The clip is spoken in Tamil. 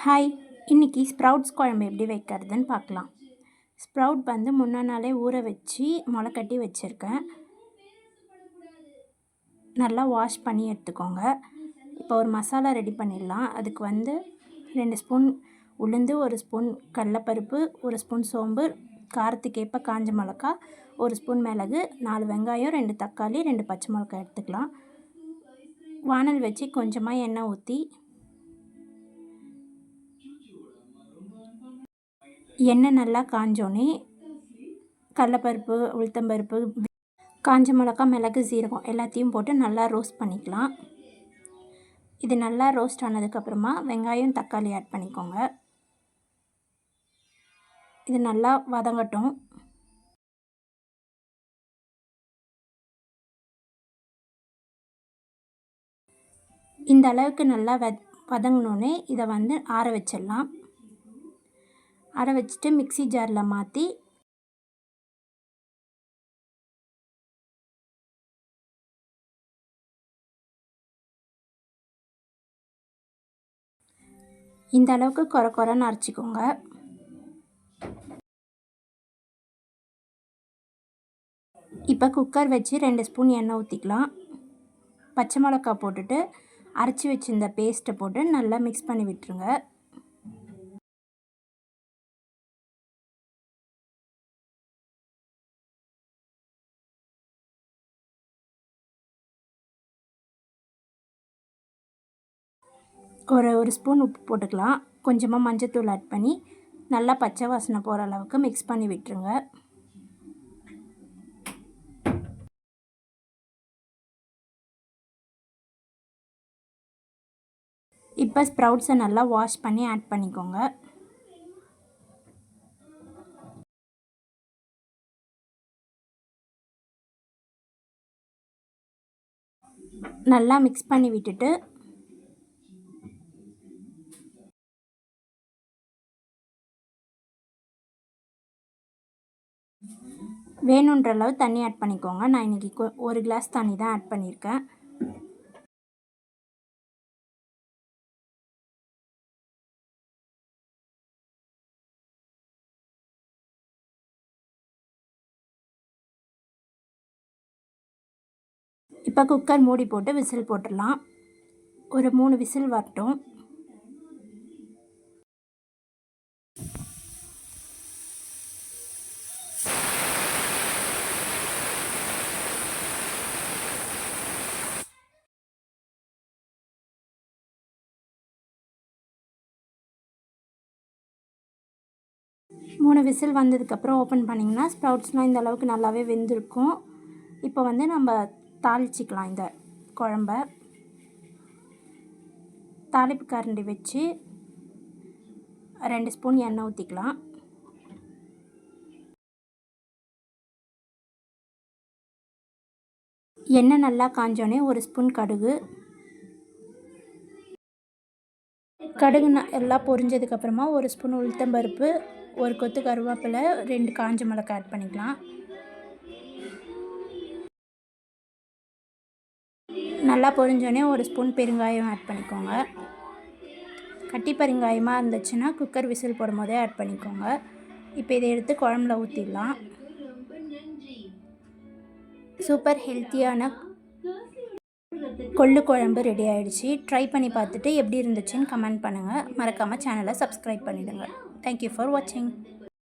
ஹாய் இன்றைக்கி ஸ்ப்ரவுட்ஸ் குழம்பு எப்படி வைக்கிறதுன்னு பார்க்கலாம். ஸ்ப்ரவுட் வந்து முன்னா நாளே ஊற வச்சு முளைக்கட்டி வச்சுருக்கேன். நல்லா வாஷ் பண்ணி எடுத்துக்கோங்க. இப்போ ஒரு மசாலா ரெடி பண்ணிடலாம். அதுக்கு வந்து ரெண்டு ஸ்பூன் உளுந்து ஒரு ஸ்பூன் கடலப்பருப்பு ஒரு ஸ்பூன் சோம்பு காரத்துக்கேற்ப காஞ்ச மிளகா ஒரு ஸ்பூன் மிளகு நாலு வெங்காயம் ரெண்டு தக்காளி ரெண்டு பச்சை மிளகாய் எடுத்துக்கலாம். வானல் வச்சு கொஞ்சமாக எண்ணெய் ஊற்றி எண்ணெய் நல்லா காஞ்சோன்னே கடலப்பருப்பு உளுத்தம்பருப்பு காஞ்ச மிளகா மிளகு சீரகம் எல்லாத்தையும் போட்டு நல்லா ரோஸ்ட் பண்ணிக்கலாம். இது நல்லா ரோஸ்ட் ஆனதுக்கப்புறமா வெங்காயம் தக்காளி ஆட் பண்ணிக்கோங்க. இது நல்லா வதங்கட்டும். இந்த அளவுக்கு நல்லா வ வதங்கினோன்னே இதை வந்து ஆற வச்சிடலாம். ஆற வச்சுட்டு மிக்சி ஜாரில் மாற்றி இந்த அளவுக்கு குறை குறைன்னு அரைச்சிக்கோங்க. இப்போ குக்கர் வச்சு ரெண்டு ஸ்பூன் எண்ணெய் ஊற்றிக்கலாம் பச்சை மிளகா போட்டுட்டு அரைச்சி வச்சுருந்த பேஸ்ட்டை போட்டு நல்லா மிக்ஸ் பண்ணி விட்டுருங்க. ஒரு ஒரு ஸ்பூன் உப்பு போட்டுக்கலாம். கொஞ்சமாக மஞ்சத்தூள் ஆட் பண்ணி நல்லா பச்சை வாசனை போகிற அளவுக்கு மிக்ஸ் பண்ணி விட்டுருங்க. இப்போ ஸ்ப்ரவுட்ஸை நல்லா வாஷ் பண்ணி ஆட் பண்ணிக்கோங்க. நல்லா மிக்ஸ் பண்ணி விட்டுட்டு வேணுன்ற அளவு தண்ணி ஆட் பண்ணிக்கோங்க. நான் இன்றைக்கி ஒரு கிளாஸ் தண்ணி தான் ஆட் பண்ணியிருக்கேன். இப்போ குக்கர் மூடி போட்டு விசில் போட்டுடலாம். ஒரு மூணு விசில் வரட்டும். மூணு விசில் வந்ததுக்கப்புறம் ஓப்பன் பண்ணிங்கன்னா ஸ்ப்ரவுட்ஸ்லாம் இந்த அளவுக்கு நல்லாவே வெந்திருக்கும். இப்போ வந்து நம்ம தாளிச்சிக்கலாம் இந்த குழம்ப. தாளிப்பு கரண்டி வச்சு ரெண்டு ஸ்பூன் எண்ணெய் ஊற்றிக்கலாம் எண்ணெய் நல்லா காஞ்சோடனே ஒரு ஸ்பூன் கடுகு. கடுகு எல்லாம் பொரிஞ்சதுக்கப்புறமா ஒரு ஸ்பூன் உளுத்தம்பருப்பு ஒரு கொத்து கருவேப்பிலை ரெண்டு காஞ்ச மிளகாய் ஆட் பண்ணிக்கலாம். நல்லா பொரிஞ்சோடனே ஒரு ஸ்பூன் பெருங்காயம் ஆட் பண்ணிக்கோங்க. கட்டி பெருங்காயமாக இருந்துச்சுன்னா குக்கர் விசில் போடும் போதே ஆட் பண்ணிக்கோங்க. இப்போ இதை எடுத்து குழம்புல ஊற்றிடலாம் சூப்பர் ஹெல்த்தியான கொள்ளு குழம்பு ரெடி ஆகிடுச்சு ட்ரை பண்ணி பார்த்துட்டு எப்படி இருந்துச்சுன்னு கமெண்ட் பண்ணுங்கள் மறக்காமல் சேனலை சப்ஸ்கிரைப் பண்ணிவிடுங்க தேங்க்யூ ஃபார் வாட்சிங்